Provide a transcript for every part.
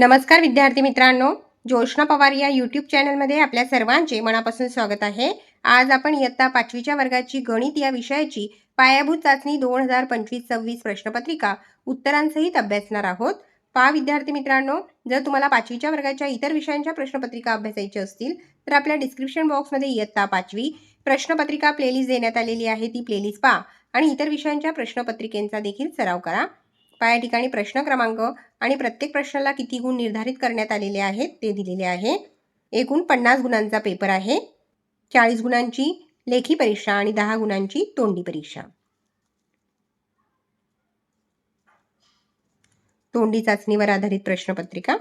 नमस्कार विद्यार्थी मित्रांनो ज्योष्णा पवार या यूट्यूब चॅनलमध्ये आपल्या सर्वांचे मनापासून स्वागत आहे. आज आपण इयत्ता पाचवीच्या वर्गाची गणित या विषयाची पायाभूत चाचणी दोन हजार पंचवीस सव्वीस प्रश्नपत्रिका उत्तरांसहित अभ्यासणार आहोत. पा विद्यार्थी मित्रांनो जर तुम्हाला पाचवीच्या वर्गाच्या इतर विषयांच्या प्रश्नपत्रिका अभ्यासायच्या असतील तर आपल्या डिस्क्रिप्शन बॉक्समध्ये इयत्ता पाचवी प्रश्नपत्रिका प्लेलिस्ट देण्यात आलेली आहे ती प्लेलिस्ट पहा. आणि इतर विषयांच्या प्रश्नपत्रिकेंचा देखील सराव करा. पहा या ठिकाणी प्रश्न क्रमांक आणि प्रत्येक प्रश्नाला किती गुण निर्धारित करण्यात आलेले आहेत ते दिलेले आहे. एकूण पन्नास गुणांचा पेपर आहे. चाळीस गुणांची लेखी परीक्षा आणि दहा गुणांची तोंडी परीक्षा. तोंडी चाचणीवर आधारित प्रश्नपत्रिका.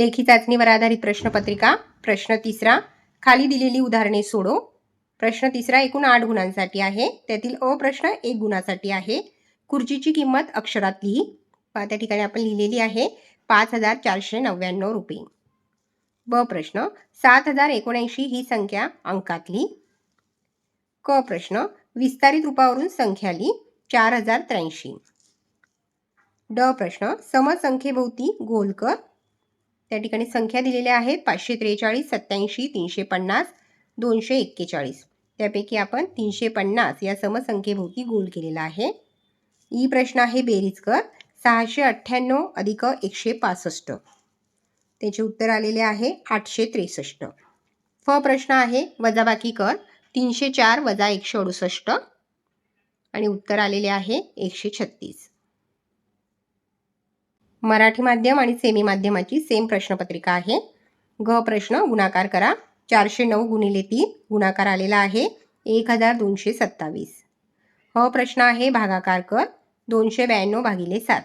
लेखी चाचणीवर आधारित प्रश्नपत्रिका. प्रश्न तिसरा खाली दिलेली उदाहरणे सोडो. प्रश्न तिसरा एकूण आठ गुणांसाठी आहे. त्यातील अ प्रश्न एक गुणासाठी आहे. खुर्चीची किंमत अक्षरात लिही. त्या ठिकाणी आपण लिहिलेली आहे पाच हजार चारशे नव्याण्णव रुपये. ब प्रश्न सात हजार एकोणऐंशी ही संख्या अंकात लिही. क प्रश्न विस्तारित रूपावरून संख्या लिही चार हजार त्र्याऐंशी. ड प्रश्न समसंख्येभोवती गोल कर त्या ठिकाणी संख्या दिलेल्या आहेत पाचशे त्रेचाळीस सत्याऐंशी तीनशे पन्नास दोनशे एक्केचाळीस. त्यापैकी आपण तीनशे पन्नास या समसंख्येभोवती गोल केलेला आहे. ई प्रश्न आहे बेरीज कर सहाशे अठ्ठ्याण्णव अधिक एकशे पासष्ट. त्याचे उत्तर आलेले आहे आठशे त्रेसष्ट. फ प्रश्न आहे वजाबाकी कर तीनशे चार वजा एकशे अडुसष्ट. आणि उत्तर आलेले आहे एकशे छत्तीस. मराठी माध्यम आणि सेमी माध्यमाची सेम प्रश्नपत्रिका आहे. ग प्रश्न गुणाकार करा. चारशे नऊ गुणिले तीन गुणाकार आलेला आहे. एक हजार दोनशे सत्तावीस. ह प्रश्न आहे भागाकार कर. दोनशे ब्याण्णव भागिले सात.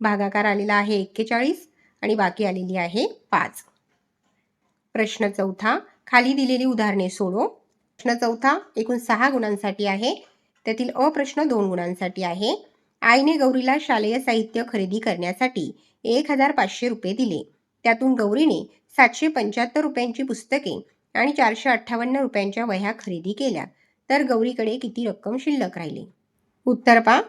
भागाकार आलेला आहे एक्केचाळीस आणि बाकी आलेली आहे पाच. प्रश्न चौथा खाली दिलेली उदाहरणे सोडो. प्रश्न चौथा एकूण सहा गुणांसाठी आहे. त्यातील अप्रश्न प्रश्न दोन गुणांसाठी आहे. आईने गौरीला शालेय साहित्य खरेदी करण्यासाठी एक हजार पाचशे रुपये दिले. त्यातून गौरीने सातशे पंच्याहत्तर रुपयांची पुस्तके आणि चारशे अठ्ठावन्न रुपयांच्या वह्या खरेदी केल्या. तर गौरीकडे किती रक्कम शिल्लक राहिली? उत्तर पा.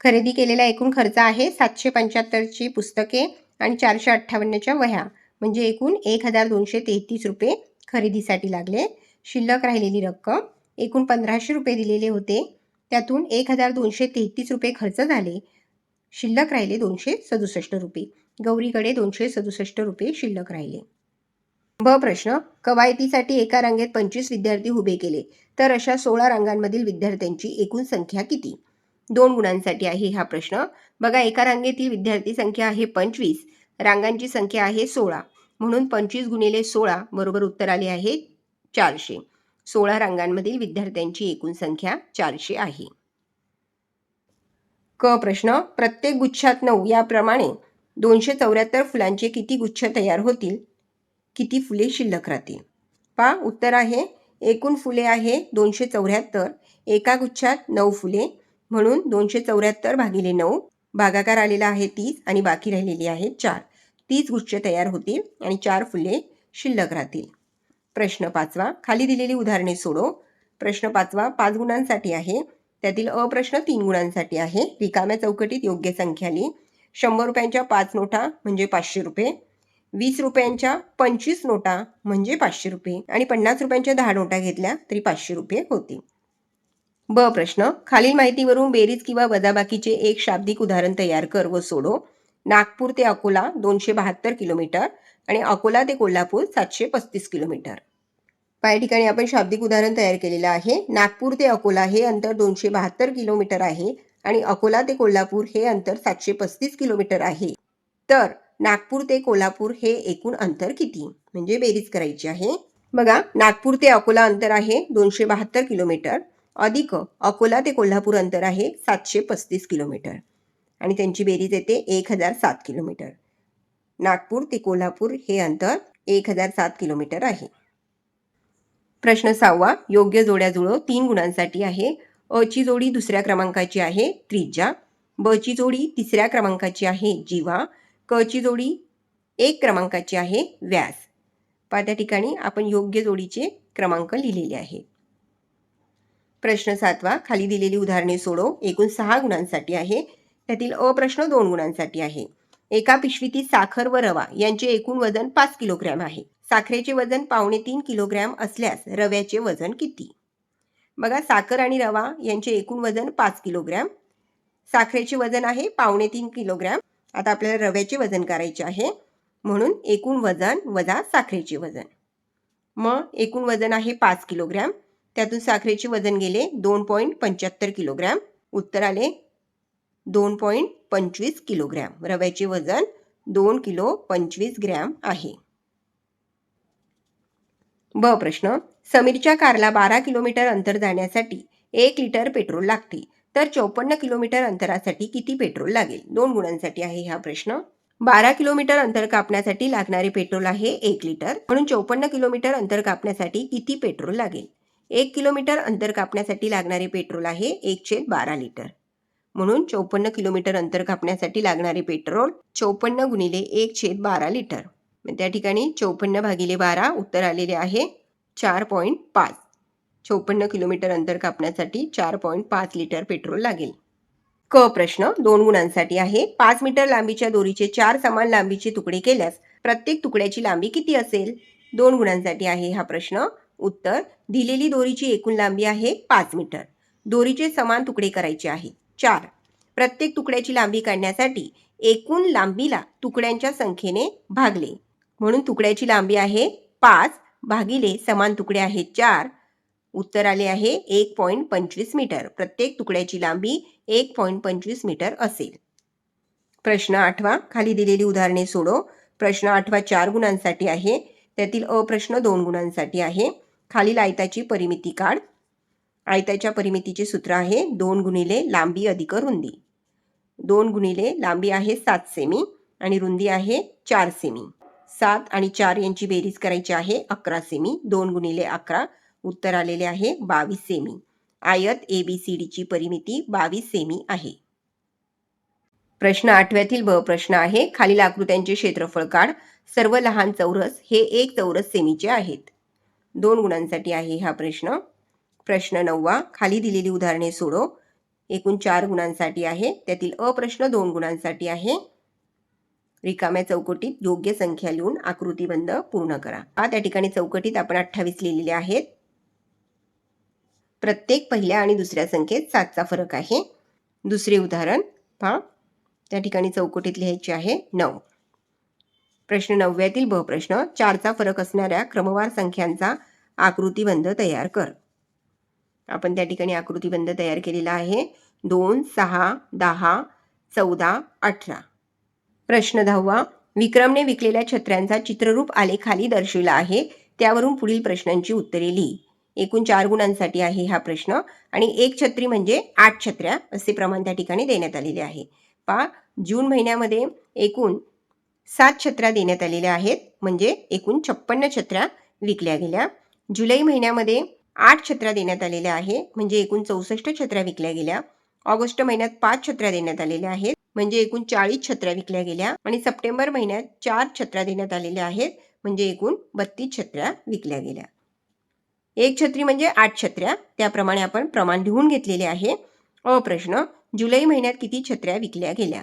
खरेदी केलेला एकूण खर्च आहे सातशे पंच्याहत्तरची पुस्तके आणि चारशे अठ्ठावन्नच्या वह्या. म्हणजे एकूण एक हजार दोनशे तेहतीस रुपये खरेदीसाठी लागले. शिल्लक राहिलेली रक्कम एकूण पंधराशे रुपये दिलेले होते. त्यातून एक हजार दोनशे तेहतीस रुपये खर्च झाले. शिल्लक राहिले दोनशे सदुसष्ट रुपये. गौरीकडे दोनशे सदुसष्ट रुपये शिल्लक राहिले. ब प्रश्न कवायतीसाठी एका रांगेत पंचवीस विद्यार्थी उभे केले तर अशा सोळा रांगांमधील विद्यार्थ्यांची एकूण संख्या किती? दोन गुणांसाठी आहे हा प्रश्न. बघा एका रांगेतील विद्यार्थी संख्या आहे पंचवीस रांगांची संख्या आहे सोळा. म्हणून पंचवीस गुणिले सोळा बरोबर उत्तर आले आहे चारशे. सोळा रांगांमधील विद्यार्थ्यांची एकूण संख्या चारशे आहे. क प्रश्न प्रत्येक गुच्छात नऊ याप्रमाणे दोनशे चौऱ्याहत्तर फुलांचे किती गुच्छ तयार होतील? किती फुले शिल्लक राहतील? पा उत्तर आहे एकूण फुले आहे दोनशे चौऱ्याहत्तर एका गुच्छात नऊ फुले म्हणून दोनशे चौऱ्याहत्तर भागिले नऊ भागाकार आलेला आहे तीस आणि बाकी राहिलेली आहे चार. तीस गुच्छ तयार होतील आणि चार फुले शिल्लक राहतील. प्रश्न पाचवा. खाली दिलेली उदाहरणे सोडो प्रश्न पाचवा पाच गुणांसाठी आहे. त्यातील अप्रश्न प्रश्न तीन गुणांसाठी आहे. रिकाम्या चौकटीत योग्य संख्या लिही. शंभर रुपयांच्या पाच नोटा म्हणजे पाचशे रुपये. वीस रुपयांच्या पंचवीस नोटा म्हणजे पाचशे रुपये. आणि पन्नास रुपयांच्या दहा नोटा घेतल्या तरी पाचशे रुपये होतील. ब प्रश्न. खालील माहितीवरून बेरीज किंवा वजाबाकीचे एक शाब्दिक उदाहरण तयार कर व सोडो नागपूर ते अकोला दोनशे बहात्तर किलोमीटर. आणि अकोला ते कोल्हापूर सातशे पस्तीस किलोमीटर. या ठिकाणी आपण शाब्दिक उदाहरण तयार केलेलं आहे. नागपूर ते अकोला हे अंतर दोनशे बहात्तर किलोमीटर आहे आणि अकोला ते कोल्हापूर हे अंतर सातशे पस्तीस किलोमीटर आहे. तर नागपूर ते कोल्हापूर हे एकूण अंतर किती? म्हणजे बेरीज करायची आहे. बघा नागपूर ते अकोला अंतर आहे दोनशे बहात्तर किलोमीटर. अधिक अकोला ते कोल्हापूर अंतर आहे सातशे पस्तीस किलोमीटर. आणि त्यांची बेरीज येते एक हजार सात किलोमीटर. नागपूर ते कोल्हापूर हे अंतर एक हजार सात किलोमीटर आहे. प्रश्न सहावा योग्य जोड्या जुळव तीन गुणांसाठी आहे. अ ची जोडी दुसऱ्या क्रमांकाची आहे त्रिज्या. ब ची जोडी तिसऱ्या क्रमांकाची आहे जीवा. क ची जोडी एक क्रमांकाची आहे व्यास. पा त्या ठिकाणी आपण योग्य जोडीचे क्रमांक लिहिलेले आहे. प्रश्न सातवा खाली दिलेली उदाहरणे सोडव. एकूण सहा गुणांसाठी आहे. त्यातील अ प्रश्न दोन गुणांसाठी आहे. एका पिशवीतील साखर व रवा यांचे एकूण वजन पाच किलोग्रॅम आहे. साखरेचे वजन पावणे तीन किलोग्रॅम असल्यास रव्याचे वजन किती? बघा साखर आणि रवा यांचे एकूण वजन पाच किलोग्रॅम. साखरेचे वजन आहे पावणे तीन किलोग्रॅम. आता आपल्याला रव्याचे वजन करायचे आहे. म्हणून एकूण वजन वजा साखरेचे वजन. मग एकूण वजन आहे पाच किलोग्रॅम. त्यातून साखरेचे वजन गेले दोन पॉईंट पंच्याहत्तर किलोग्रॅम. उत्तर आले दोन पॉईंट पंचवीस किलोग्रॅम. रव्याचे वजन दोन किलो पंचवीस ग्रॅम आहे. ब प्रश्न समीरच्या कारला बारा किलोमीटर अंतर जाण्यासाठी एक लिटर पेट्रोल लागते. तर चौपन्न किलोमीटर अंतरासाठी किती पेट्रोल लागेल? दोन गुणांसाठी आहे हा प्रश्न. बारा किलोमीटर अंतर कापण्यासाठी लागणारे पेट्रोल आहे एक लिटर. म्हणून चौपन्न किलोमीटर अंतर कापण्यासाठी किती पेट्रोल लागेल? एक किलोमीटर अंतर कापण्यासाठी लागणारे पेट्रोल आहे एक छेद बारा लिटर. म्हणून चौपन्न किलोमीटर अंतर कापण्यासाठी लागणारे पेट्रोल चौपन्न गुणिले एक छेद बारा लिटर. मग त्या ठिकाणी चौपन्न भागिले बारा उत्तर आलेले आहे चार पॉईंट पाच. चौपन्न किलोमीटर अंतर कापण्यासाठी चार पॉईंट पाच लिटर पेट्रोल लागेल. क प्रश्न दोन गुणांसाठी आहे. पाच मीटर लांबीच्या दोरीचे चार समान लांबीचे तुकडे केल्यास प्रत्येक तुकड्याची लांबी किती असेल? दोन गुणांसाठी आहे हा प्रश्न. उत्तर दिलेली दोरीची एकूण लांबी आहे पाच मीटर. दोरीचे समान तुकडे करायचे आहे चार. प्रत्येक तुकड्याची लांबी काढण्यासाठी एकूण लांबीला तुकड्यांच्या संख्येने भागले. म्हणून तुकड्याची लांबी आहे पाच भागिले समान तुकडे आहेत चार. उत्तर आले आहे एक पॉईंट पंचवीस मीटर. प्रत्येक तुकड्याची लांबी एक पॉईंट पंचवीस मीटर असेल. प्रश्न आठवा. खाली दिलेली उदाहरणे सोडो प्रश्न आठवा चार गुणांसाठी आहे. त्यातील अप्रश्न दोन गुणांसाठी आहे. खालील आयताची परिमिती काढ. आयताच्या परिमितीचे सूत्र आहे दोन गुणिले लांबी अधिक रुंदी. दोन गुणिले लांबी आहे सात सेमी आणि रुंदी आहे चार सेमी सात आणि चार यांची बेरीज करायची आहे अकरा सेमी दोन गुणिले अकरा उत्तर आलेले आहे बावीस सेमी आयत ए बी सी डीची परिमिती बावीस सेमी आहे. प्रश्न आठव्यातील ब प्रश्न आहे खालील आकृत्यांचे क्षेत्रफळ काढ. सर्व लहान चौरस हे एक चौरस सेमीचे आहेत. दोन गुणांसाठी आहे हा प्रश्न. प्रश्न नववा खाली दिलेली उदाहरणे सोडव एकूण चार गुणांसाठी आहे. त्यातील अप्रश्न दोन गुणांसाठी आहे. रिकाम्या चौकटीत योग्य संख्या लिहून आकृतीबंध पूर्ण करा. हा त्या ठिकाणी चौकटीत आपण अठ्ठावीस लिहिलेले आहेत. प्रत्येक पहिल्या आणि दुसऱ्या संख्येत सातचा फरक आहे. दुसरे उदाहरण पहा. त्या ठिकाणी चौकटीत लिहायचे आहे नऊ. प्रश्न नवव्यातील ब प्रश्न चारचा फरक असणाऱ्या क्रमवार संख्यांचा आकृतीबंध तयार कर. आपण त्या ठिकाणी आकृतीबंध तयार केलेला आहे. दोन सहा दहा चौदा अठरा. प्रश्न दहावा. विक्रमने विकलेल्या छत्र्यांचा चित्ररूप आलेखाली दर्शविला आहे. त्यावरून पुढील प्रश्नांची उत्तरे लिही एकूण चार गुणांसाठी आहे हा प्रश्न आणि एक छत्री म्हणजे आठ छत्र्या असे प्रमाण त्या ठिकाणी देण्यात आलेले आहे. पा. जून महिन्यामध्ये एकूण सात छत्र्या देण्यात आलेल्या आहेत. म्हणजे एकूण छप्पन्न छत्र्या विकल्या गेल्या. जुलै महिन्यामध्ये आठ छत्र्या देण्यात आलेल्या आहे म्हणजे एकूण चौसष्ट छत्र्या विकल्या गेल्या. ऑगस्ट महिन्यात पाच छत्र्या देण्यात आलेल्या आहेत. म्हणजे एकूण चाळीस छत्र्या विकल्या गेल्या. आणि सप्टेंबर महिन्यात चार छत्र्या देण्यात आलेल्या आहेत. म्हणजे एकूण बत्तीस छत्र्या विकल्या गेल्या. एक छत्री म्हणजे आठ छत्र्या. त्याप्रमाणे आपण प्रमाण लिहून घेतलेले आहे. अ प्रश्न जुलै महिन्यात किती छत्र्या विकल्या गेल्या?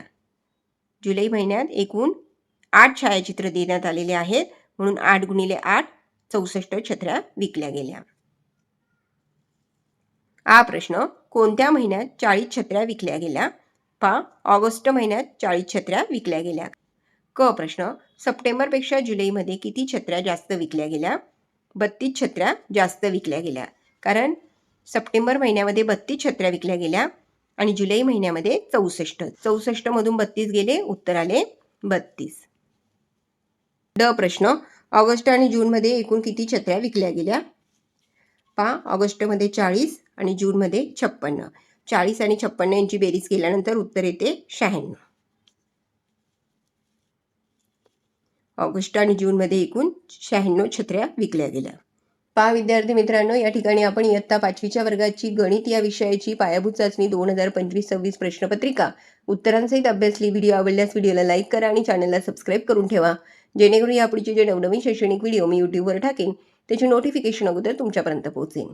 जुलै महिन्यात एकूण आठ छायाचित्र देण्यात आलेले आहेत. म्हणून आठ गुणिले आठ चौसष्ट छत्र्या विकल्या गेल्या. हा प्रश्न कोणत्या महिन्यात चाळीस छत्र्या विकल्या गेल्या? पा ऑगस्ट महिन्यात चाळीस छत्र्या विकल्या गेल्या. क प्रश्न सप्टेंबरपेक्षा जुलैमध्ये किती छत्र्या जास्त विकल्या गेल्या? बत्तीस छत्र्या जास्त विकल्या गेल्या. कारण सप्टेंबर महिन्यामध्ये बत्तीस छत्र्या विकल्या गेल्या आणि जुलै महिन्यामध्ये चौसष्ट. चौसष्टमधून बत्तीस गेले उत्तर आले बत्तीस. ड प्रश्न ऑगस्ट आणि जूनमध्ये एकूण किती छत्र्या विकल्या गेल्या? पा ऑगस्टमध्ये चाळीस आणि जूनमध्ये छप्पन्न. चाळीस आणि छप्पन्न यांची बेरीज केल्यानंतर उत्तर येते शहाण्णव. ऑगस्ट आणि जूनमध्ये एकूण शहाण्णव छत्र्या विकल्या गेल्या. पहा विद्यार्थी मित्रांनो या ठिकाणी आपण इयत्ता पाचवीच्या वर्गाची गणित या विषयाची पायाभूत चाचणी दोन हजार पंचवीस सव्वीस प्रश्नपत्रिका उत्तरांसहित अभ्यासली व्हिडिओ आवडल्यास व्हिडिओला लाईक करा आणि चॅनलला सबस्क्राईब करून ठेवा. जेणेकरून यापुढचे जे नवनवीन शैक्षणिक व्हिडिओ मी यूट्यूबवर टाकेन त्याची नोटिफिकेशन अगोदर तुमच्यापर्यंत पोहोचेन.